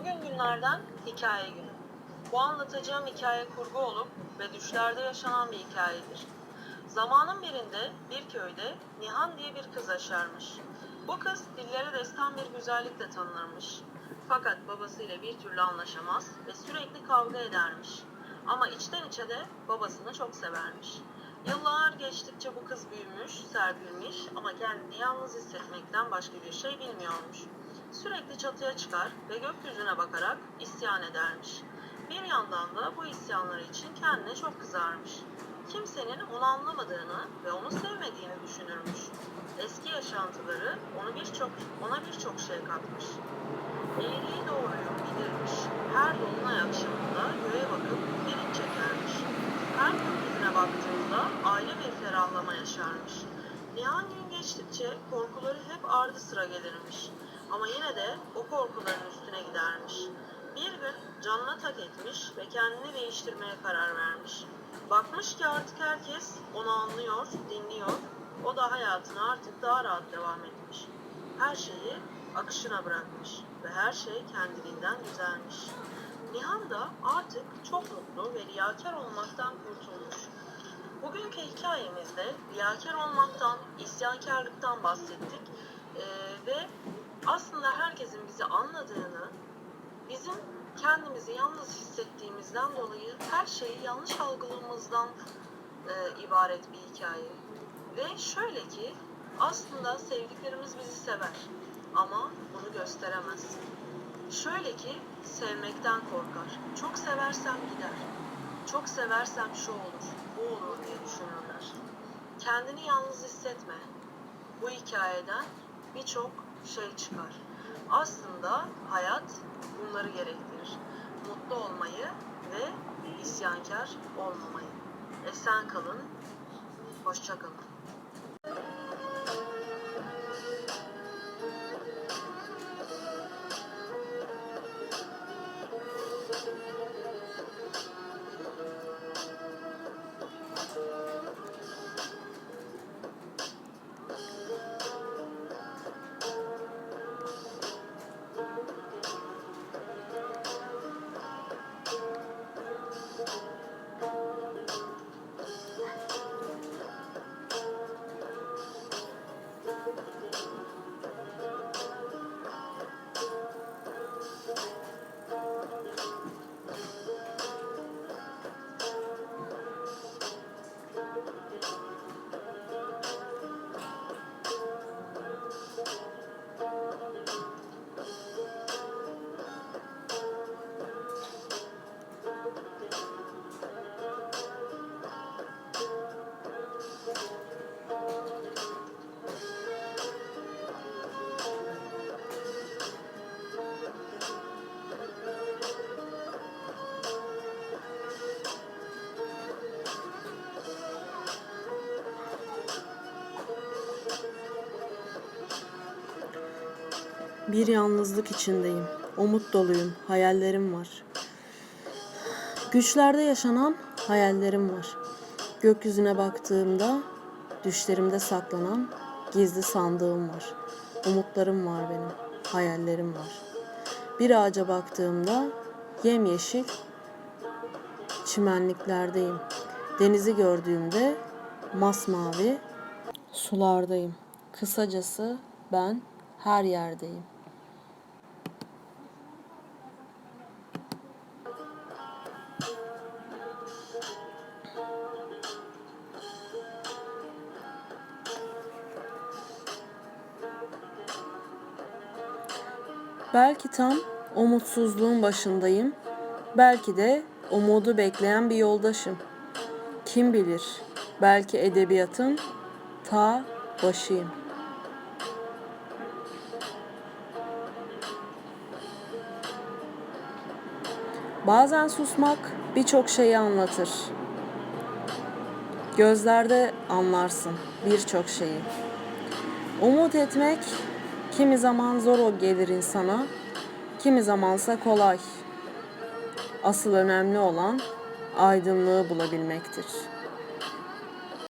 Bugün günlerden hikaye günü. Bu anlatacağım hikaye kurgu olup ve düşlerde yaşanan bir hikayedir. Zamanın birinde bir köyde Nihan diye bir kız yaşarmış. Bu kız dillere destan bir güzellikle tanınırmış. Fakat babasıyla bir türlü anlaşamaz ve sürekli kavga edermiş. Ama içten içe de babasını çok severmiş. Yıllar geçtikçe bu kız büyümüş, serpilmiş ama kendini yalnız hissetmekten başka bir şey bilmiyormuş. Sürekli çatıya çıkar ve gökyüzüne bakarak isyan edermiş. Bir yandan da bu isyanları için kendine çok kızarmış. Kimsenin onu anlamadığını ve onu sevmediğini düşünürmüş. Eski yaşantıları onu birçok ona birçok şey katmış. Eğriyi doğruyu bilirmiş. Her dolunay akşamında göğe bakıp bilinç çekermiş. Her gökyüzüne baktığında aile bir ferahlama yaşarmış. Geçtikçe korkuları hep ardı sıra gelirmiş. Ama yine de o korkuların üstüne gidermiş. Bir gün canına tak etmiş ve kendini değiştirmeye karar vermiş. Bakmış ki artık herkes onu anlıyor, dinliyor. O da hayatına artık daha rahat devam etmiş. Her şeyi akışına bırakmış ve her şey kendiliğinden güzelmiş. Nihan da artık çok mutlu ve riyakar olmaktan kurtulmuş. Bugünkü hikayemizde riyakar olmaktan, isyankarlıktan bahsettik Ee, ve aslında herkesin bizi anladığını, bizim kendimizi yalnız hissettiğimizden dolayı her şeyi yanlış algılamamızdan e, ibaret bir hikaye. Ve şöyle ki aslında sevdiklerimiz bizi sever ama bunu gösteremez. Şöyle ki sevmekten korkar. Çok seversem gider. Çok seversem şu olur, bu olur diye düşünürler. Kendini yalnız hissetme. Bu hikayeden birçok şey çıkar. Aslında hayat bunları gerektirir. Mutlu olmayı ve isyankar olmamayı. Esen kalın, hoşça kalın. Bir yalnızlık içindeyim. Umut doluyum. Hayallerim var. Güçlerde yaşanan hayallerim var. Gökyüzüne baktığımda düşlerimde saklanan gizli sandığım var. Umutlarım var benim. Hayallerim var. Bir ağaca baktığımda yemyeşil çimenliklerdeyim. Denizi gördüğümde masmavi sulardayım. Kısacası ben her yerdeyim. Belki tam umutsuzluğun başındayım. Belki de umudu bekleyen bir yoldaşım. Kim bilir? Belki edebiyatın ta başıyım. Bazen susmak birçok şeyi anlatır. Gözlerde anlarsın birçok şeyi. Umut etmek kimi zaman zor gelir insana, kimi zamansa kolay. Asıl önemli olan aydınlığı bulabilmektir.